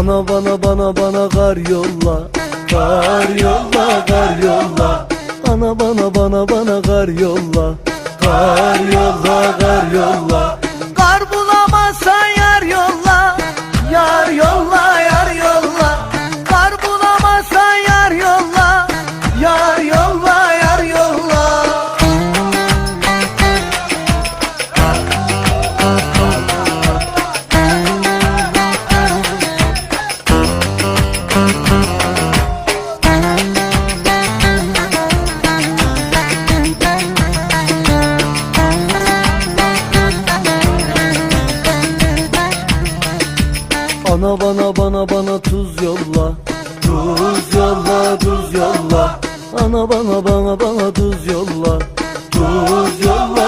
Ana bana bana bana kar yolla. Kar yolla kar yolla. Ana bana bana bana kar yolla. Kar yolla kar yolla Ana bana bana bana tuz yolla. Tuz yolla tuz yolla. Ana bana bana bana Tuz yolla. Tuz yolla